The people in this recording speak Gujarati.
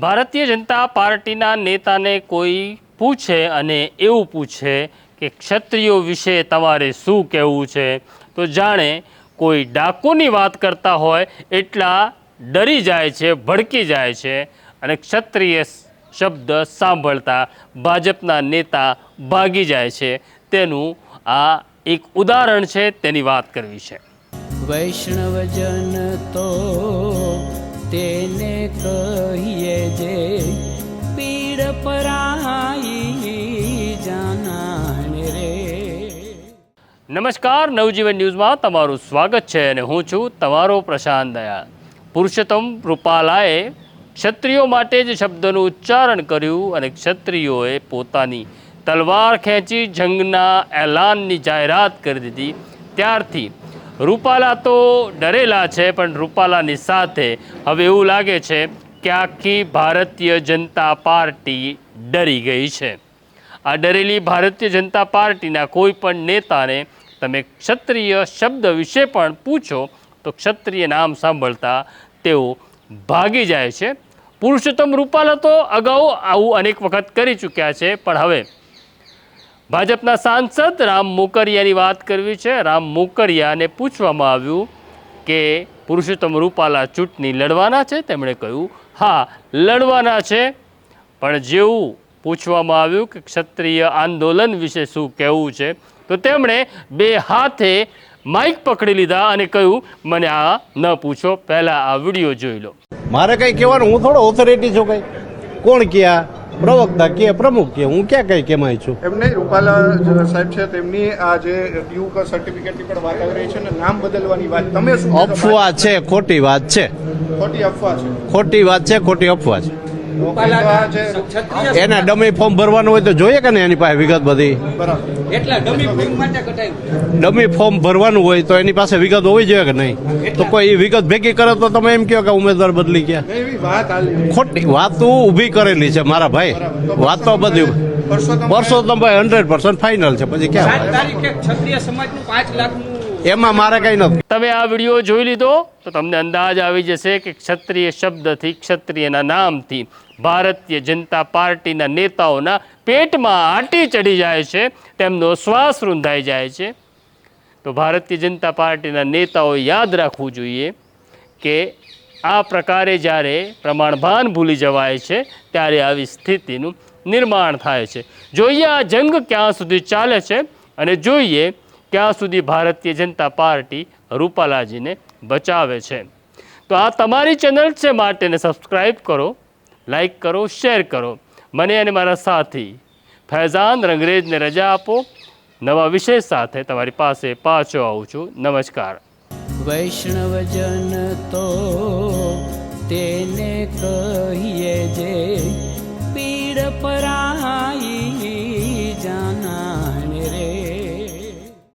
ભારતીય જનતા પાર્ટીના નેતાને કોઈ પૂછે અને એવું પૂછે કે ક્ષત્રિયો વિશે તમારે શું કહેવું છે, તો જાણે કોઈ ડાકુની વાત કરતા હોય એટલા ડરી જાય છે, ભડકી જાય છે અને ક્ષત્રિય શબ્દ સાંભળતા ભાજપના નેતા ભાગી જાય છે. તેનું આ એક ઉદાહરણ છે, તેની વાત કરવી છે. વૈષ્ણવજન તો તેને કહીએ જે પીડ પરાઈ જાનાને રે. નમસ્કાર, નવજીવન ન્યૂઝમાં તમારું સ્વાગત છે અને હું છું તમારો પ્રશાંત દયાળ પુરુષોત્તમ રૂપાલાએ ક્ષત્રિયો માટે જ શબ્દનું ઉચ્ચારણ કર્યું અને ક્ષત્રિયોએ પોતાની તલવાર ખેંચી જંગના એલાનની જાહેરાત કરી દીધી. ત્યારથી રૂપાલા તો ડરેલા છે, પણ રૂપાલાની સાથે હવે એવું લાગે છે કે આખી ભારતીય જનતા પાર્ટી ડરી ગઈ છે. આ ડરેલી ભારતીય જનતા પાર્ટીના કોઈ પણ નેતાને તમે ક્ષત્રિય શબ્દ વિશે પણ પૂછો, તો ક્ષત્રિય નામ સાંભળતા તેઓ ભાગી જાય છે. પુરુષોત્તમ રૂપાલા તો અગાઉ આવું અનેક વખત કરી ચૂક્યા છે, પણ હવે ભાજપના સાંસદ રામ મોકરિયાની વાત કરવી છે. રામ મોકરિયાને પૂછવામાં આવ્યું કે પુરુષોત્તમ રૂપાલા ચૂંટણી લડવાના છે. તેમણે કહ્યું, હા, લડવાના છે. પણ જેવું પૂછવામાં આવ્યું કે ક્ષત્રિય આંદોલન વિશે શું કહેવું છે, તો તેમણે બે હાથે માઇક પકડી લીધા અને કહ્યું, મને આ ન પૂછો. પહેલાં આ વીડિયો જોઈ લો. મારે કઈ કહેવાનું? હું થોડો ઓથોરિટી છું કઈ. કોણ ક્યાં? પ્રવક્તા કે પ્રમુખ કે હું ક્યાં કઈ કેમાય છું? એમ નહીં રૂપાલા સાહેબ છે તેમની આ જે ડ્યુ સર્ટિફિકેટની પણ વાત આવી રહી છે ને નામ બદલવાની વાત તમે શું અફવા છે ખોટી વાત છે. ખોટી અફવા છે. ખોટી વાત છે ખોટી અફવા છે. એના ડમી ફોર્મ ભરવાનું હોય તો જોઈએ કે ને એની પાસે વિગત બધી? બરાબર. એટલા ડમી ફોર્મ માટે કટાયું ડમી ફોર્મ ભરવાનું હોય તો એની પાસે વિગત હોવી જોઈએ કે નહીં? તો કોઈ એ વિગત ભેગી કરે તો તમે એમ કહો કે ઉમેદવાર બદલી ગયા. ખોટી વાત તો ઊભી કરેલી છે મારા ભાઈ. વાત તો બધી પરસોત્તમ ભાઈ હંડ્રેડ પર્સન્ટ ફાઇનલ છે. પછી ક્યાં તારીખે ક્ષત્રિય સમાજનું પાંચ લાખનું એમાં મારે કઈ નથી. તમે આ વીડિયો જોઈ લીધો? તો તમને અંદાજ આવી જશે કે ક્ષત્રિય શબ્દથી ક્ષત્રિયના નામથી ભારતીય જનતા પાર્ટીના નેતાઓના પેટમાં આટી ચડી જાય છે, તેમનો શ્વાસ રૂંધાઈ જાય છે. તો ભારતીય જનતા પાર્ટીના નેતાઓ યાદ રાખવું જોઈએ કે આ પ્રકારે જ્યારે પ્રમાણભાન ભૂલી જવાય છે, ત્યારે આવી સ્થિતિનું નિર્માણ થાય છે. જોઈએ આ જંગ ક્યાં સુધી ચાલે છે અને જોઈએ ક્યાં સુધી ભારતીય જનતા પાર્ટી રૂપાલાજીને બચાવે છે. તો આ તમારી ચેનલ છે માટેને સબસ્ક્રાઈબ કરો લાઈક કરો, શેર કરો. મને અને મારા સાથી ફૈઝાન રંગરેજને રજા આપો. નવા વિષય સાથે તમારી પાસે પાછો આવું છું. નમસ્કાર. વૈષ્ણવજન તો તેને કહીએ જે પીડ પરા